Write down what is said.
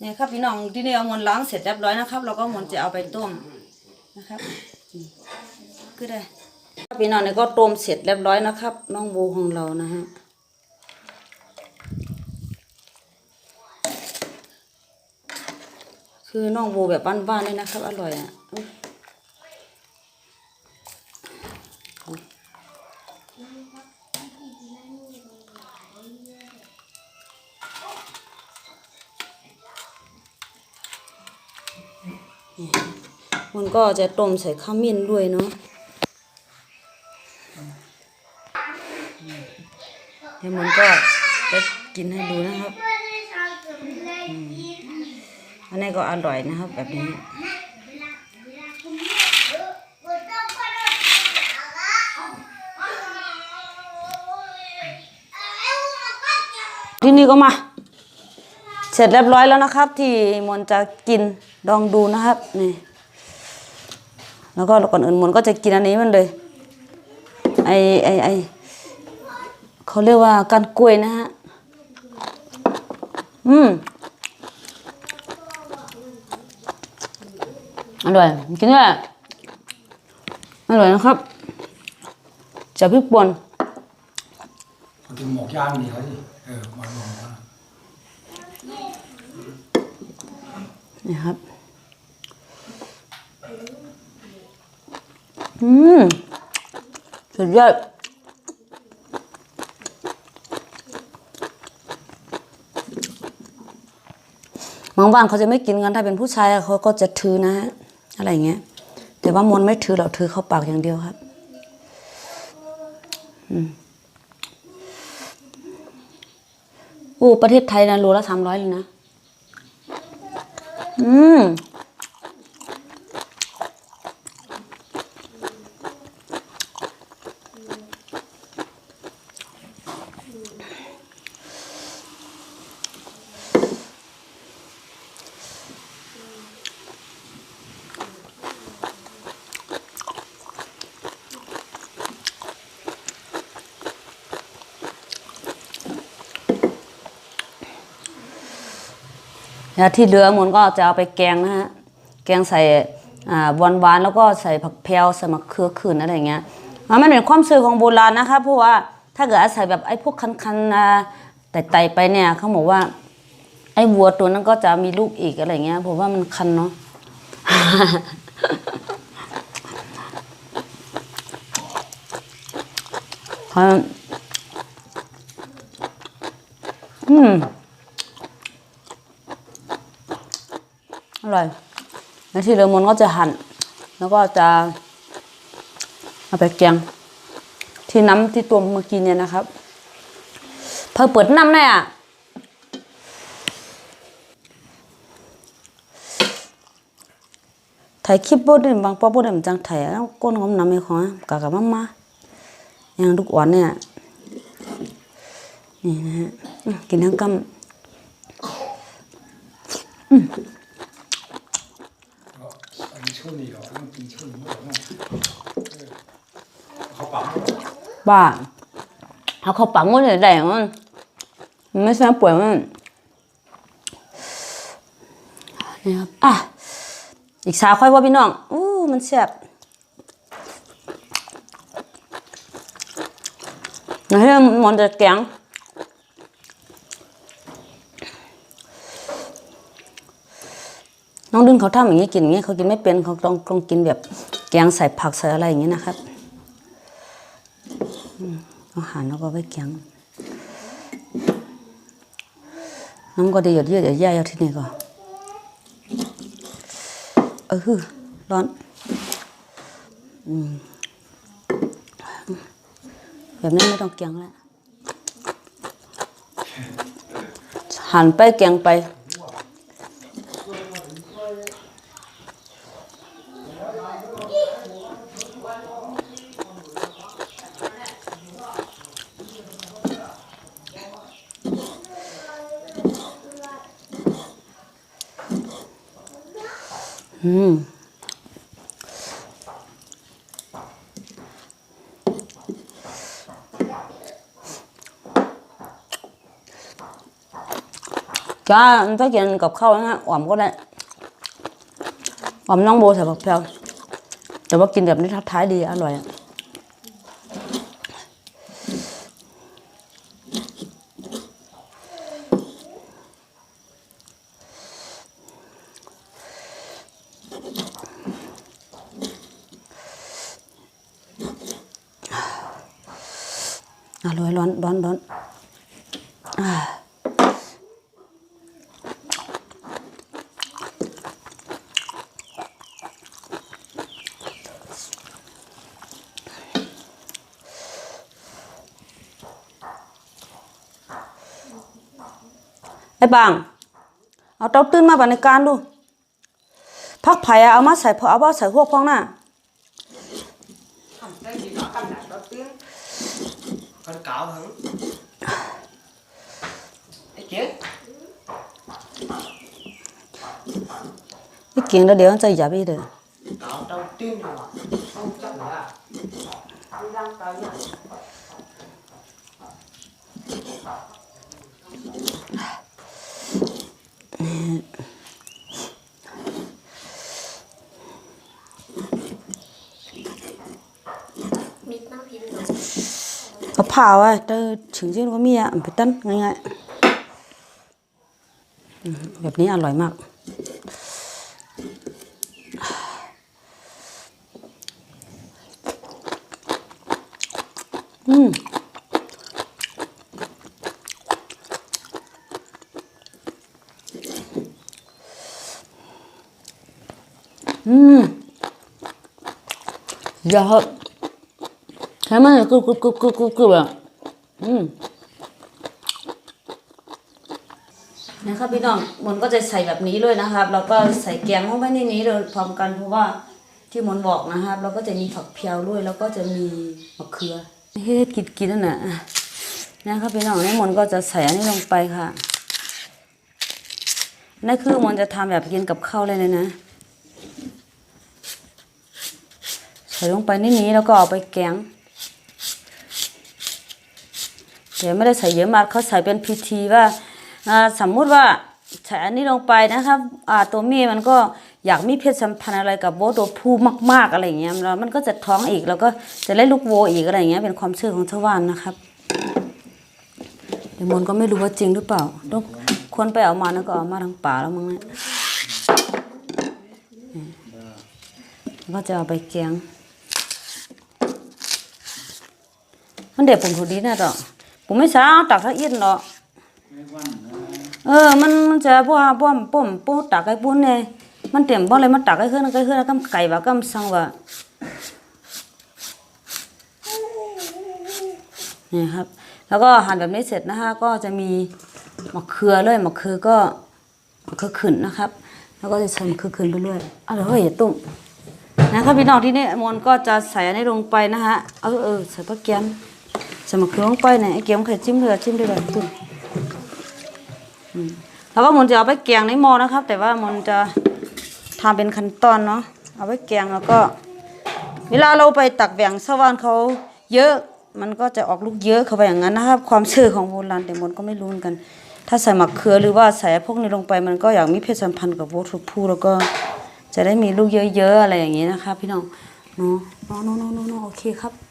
เนี่ยครับพี่น้องที่นี่เอามวนล้างเสร็จเรียบร้อยนะครับ เราก็มวนจะเอาไปต้มนะครับก็ได้ครับพี่น้องเนี่ยก็ต้มเสร็จเรียบร้อยนะครับ น้องบูของเรานะฮะคือน้องบูแบบบ้านๆเลยนะครับ อร่อยอะ มันก็จะต้มใส่ขมิ้นด้วยเนาะเดี๋ยวมันก็จะกินให้ดูนะครับ อันนี้ก็อร่อยนะครับแบบนี้ที่นี่ก็มา เสร็จเรียบร้อยแล้วนะครับ ที่มนจะกิน ลองดูนะครับนี่แล้วก็ก่อนอื่นมนก็จะกินอันนี้มันเลยไอไอไอเขาเรียกว่ากันกล้วยนะฮะอืมอร่อยกินด้วยอร่อยนะครับจะพริกป่นเอากินหมกย่างดีเขาสิเออมาลองว่านี่ครับ อืมสุดยอดบางบ้านเขาจะไม่กินกันถ้าเป็นผู้ชายเขาก็จะถือนะฮะอะไรอย่างเงี้ย แต่ว่ามนไม่ถือหรอกถือเข้าปากอย่างเดียวครับอืมโอ้ประเทศไทยนะโลละสามร้อยเลยนะ อืม แล้วที่เหลือหมนก็จะเอาไปแกงนะฮะแกงใส่อ่าหวานแล้วก็ใส่ผักแพรวใส่มะเขือขื่นอะไรเงี้ยมันไม่เป็นความซื่อของโบราณนะคะเพราะว่าถ้าเกิดอาศัยแบบไอ้พวกคันๆอ่ไตๆไปเนี่ยเขาบอกว่า ไอ้วัวตัวนั้นก็จะมีลูกอีกอะไรเงี้ยผมว่ามันคันเนาะครับอืม ร่อยแล้วที่เหลือมนก็จะหั่น แล้วก็จะเอาไปแกง ที่น้ำที่ตัวเมื่อกี้เนี่ยนะครับเพิ่งเปิดน้ำเนี่ยถ่ายคลิปบดบางปอบบดมจังถ่ายแล้วก้นของน้ำไม่ของกะกับมามาอย่างทุกวันเนี่ยนี่นะฮะกินทั้งกำ ช่วงนี้เหรอต้องกินช่วงนี้เหรอเนาเขาปั๊มเหรอบ้าเอาเขาปังมันเลยได้มันไม่ใช่ป่วยมันนี่ครับอะอีกสาวค่อยว่าพี่น้องอู้มันแซ่บเดี๋ยวให้มันจะแกงน้องดึง เขาทำอย่างนี้กินอย่างนี้เขากินไม่เป็นเขาต้องต้องกินแบบแกงใส่ผักใส่อะไรอย่างนี้นะครับอาหารแล้วก็ไว้แกงน้ำก็ดีหยดเยืดหยดแย่เอาที่นี่ก่อนเออร้อนอแบบนี้ไม่ต้องแกงแล้วหันไปแกงไป อืมจ้าถ้ากินกับข้าวนะหอมก็ได้หอมน้องโบใส่ผักแพรวแต่ว่ากินแบบนี้ท้ายดีอร่อยอะ อร่อยร้อนร้อนร้อนอ่าไพักไผ่อะเอามาใส่พอเอาว่าใส่หัวพองหน้า Cầm tay thì nó cầm lại đó tiếng Con cáo hứng Ê chết ไอ้เก่งแล้วเดี๋ยวมันจะหยับอีกเด้อ Cáo đầu tiên rồi mà Không chắc là Đi răng cáo nhá มิดมากพี่เลย ก็ผ่าไว้เตอถึงที่มันก็มีอะไปตั้นง่ายๆแบบนี้อร่อยมาก อืมอืมยอะ ใช่ไหมกรุบกรุบกรุบกรุบกรุบกรุบอะอืมนะครับพี่น้องมนก็จะใส่แบบนี้เลยนะครับแล้วก็ใส่แกงเข้าไปในนี้เลยพร้อมกันเพราะว่าที่มนบอกนะครับเราก็จะมีผักเพียวด้วย แล้วก็จะมีมะเขือเฮ็ดกินกินนั่นน่ะนะครับพี่น้องนี่มนก็จะใส่อันนี้ลงไปค่ะนั่นคือมนจะทำแบบกินกับข้าวเลยนะใส่ลงไปในนี้แล้วก็เอาไปแกง เดี๋ยวไม่ได้ใส่เยอะมากเขาใส่เป็นพิธีว่าสมมุติว่าใส่อันนี้ลงไปนะครับตัวเมียมันก็อยากมีเพศสัมพันธ์อะไรกับโบตัวผู้มาก ๆอะไรอย่างเงี้ยแล้วมันก็จะท้องอีกแล้วก็จะได้ลูกโวอีกอะไรอย่างเงี้ยเป็นความเชื่อของชาวบ้านนะครับเดี๋ยวมนก็ไม่รู้ว่าจริงหรือเปล่าต้องควรไปเอามานะก็เอามาทางป่าแล้วมั้งเนี่ยก็จะเอาไปแกงมันเด็กผมถูดีนะต่อ ผมไม่ช้าเอาตักถ้าอินหรอกเออ มันมันจะพวกพวกปุ่มปูตักไอ้ปุ้นเนี่ยมันเต็มบ่เลยมันตักไอ้ขึ้นไอ้ขึ้นแล้วก็ไก่ว่าก็สั่งว่านี่ครับ แล้วก็หั่นแบบนี้เสร็จนะคะก็จะมีมะเขือเลยมะเขือก็มะเขือขึ้นนะครับ แล้วก็จะใส่มะเขือขึ้นไปเรื่อยอะไรเฮ้ยอย่าตุ้มนะครับพี่น้องที่นี่มนก็จะใส่อันนี้ลงไปนะฮะเอาเออใส่ปลาเกียน ส่มะเขืองไปเนี่ยไอ้เกียมเคยจิ้มเลยจิ้มได้เลยตุ้นอืมแล้วก็มนต์จะเอาไปแกงในหม้อนะครับ แต่ว่ามนต์จะทำเป็นขั้นตอนเนาะเอาไปแกงแล้วก็ เวลาเราไปตักแบ่งชาวบ้านเขาเยอะมันก็จะออกลูกเยอะเข้าไปอย่างนั้นนะครับ ความเชื่อของโบราณแต่มนต์ก็ไม่รู้กัน ถ้าใส่หมะเขือหรือว่าใส่พวกนี้ลงไป มันก็อยากมีเพศสัมพันธ์กับโบทุกผู้แล้วก็จะได้มีลูกเยอะๆอะไรอย่างนี้นะคะพี่น้องเนาะเนาะเนาะเนาะโอเคครับ